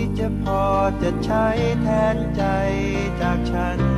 ที่จะพอจะใช้แทนใจจากฉัน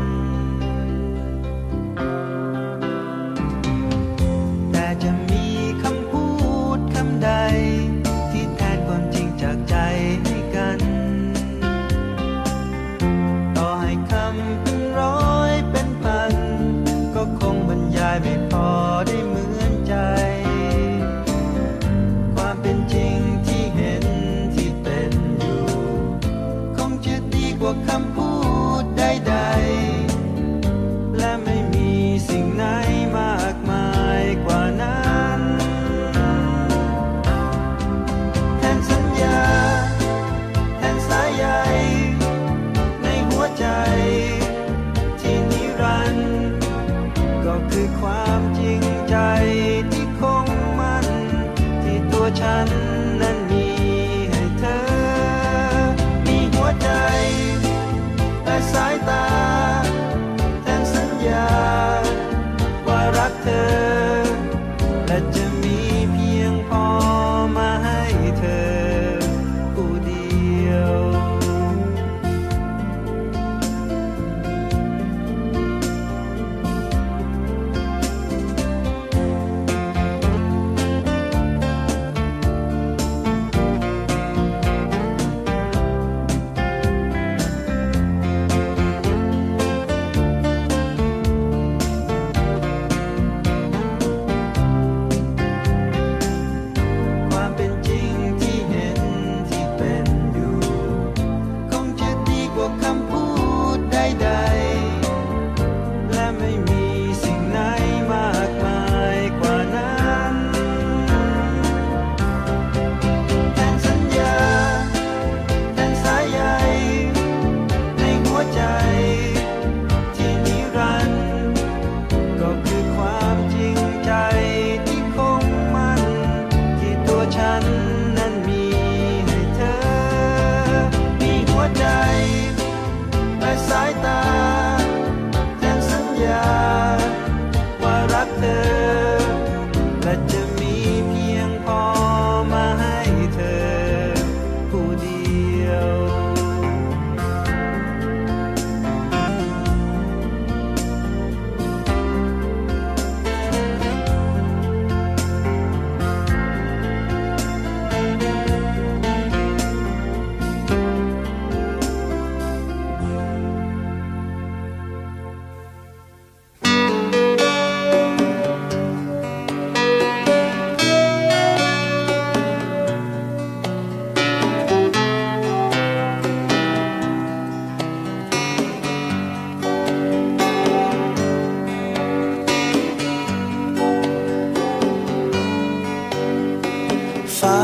ฟ้า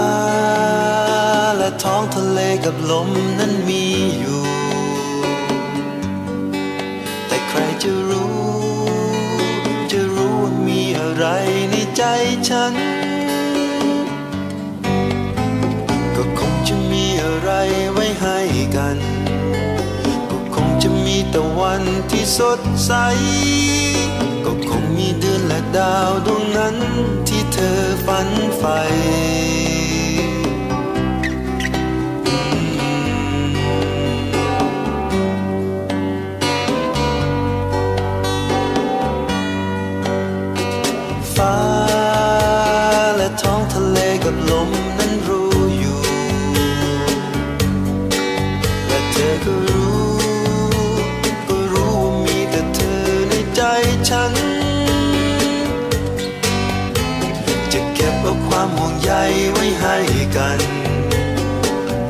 และท้องทะเลกับลมนั้นมีอยู่ แต่ใครจะรู้ จะรู้ว่ามีอะไรในใจฉัน ก็คงจะมีอะไรไว้ให้กัน ก็คงจะมีแต่วันที่สดใส ก็คงมีเดือนและดาวดวงนั้นที่เธอฝันใฝ่ มนั้นรู้อยู่ และเธอก็รู้ ก็รู้ว่ามีแต่เธอในใจฉัน จะเก็บเอาความห่วงใยไว้ให้กัน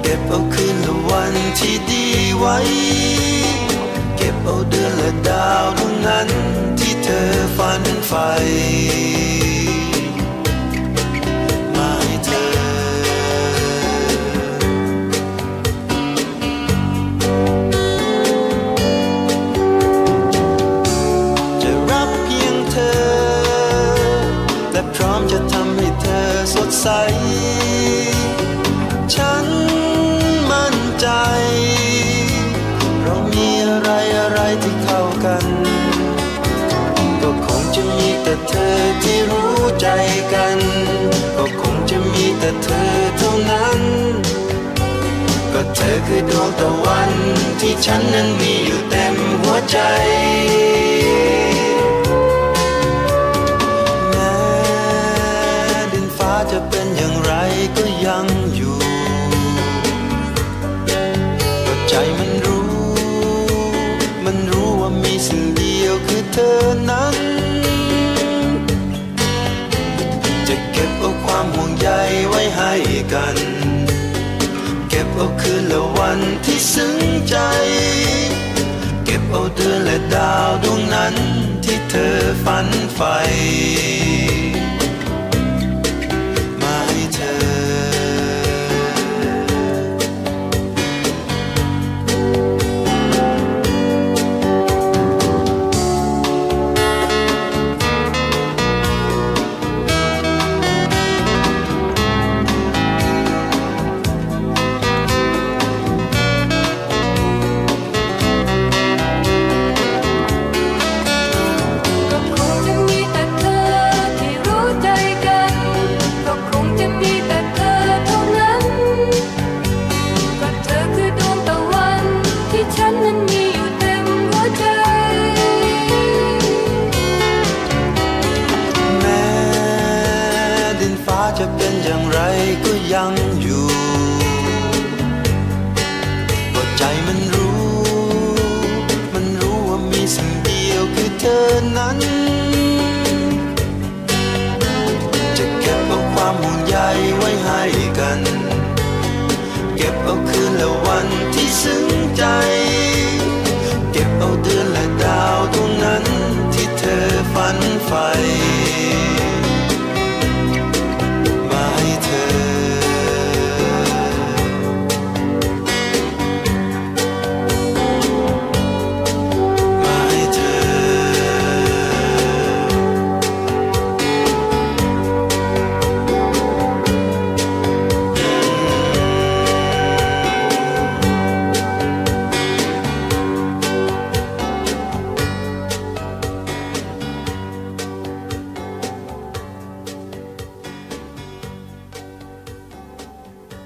เก็บเอาคืนและวันที่ดีไว้ เก็บเอาเดือนและดาวดวงนั้นที่เธอฝันใฝ่ แต่เธอที่รู้ใจกัน ก็คงจะมีแต่เธอเท่านั้น ก็เธอคือดวงตะวันที่ฉันนั้นมีอยู่เต็มหัวใจแม้ดินฟ้าจะเป็นอย่างไรก็ยัง เก็บเอาคืนและวันที่ซึ้งใจ เก็บเอาเดือนและดาวดวงนั้นที่เธอฝันใฝ่ อเธอนั้น จะเก็บเอาความห่วงใยไว้ให้กัน เก็บเอาคืนและวันที่ซึ้ง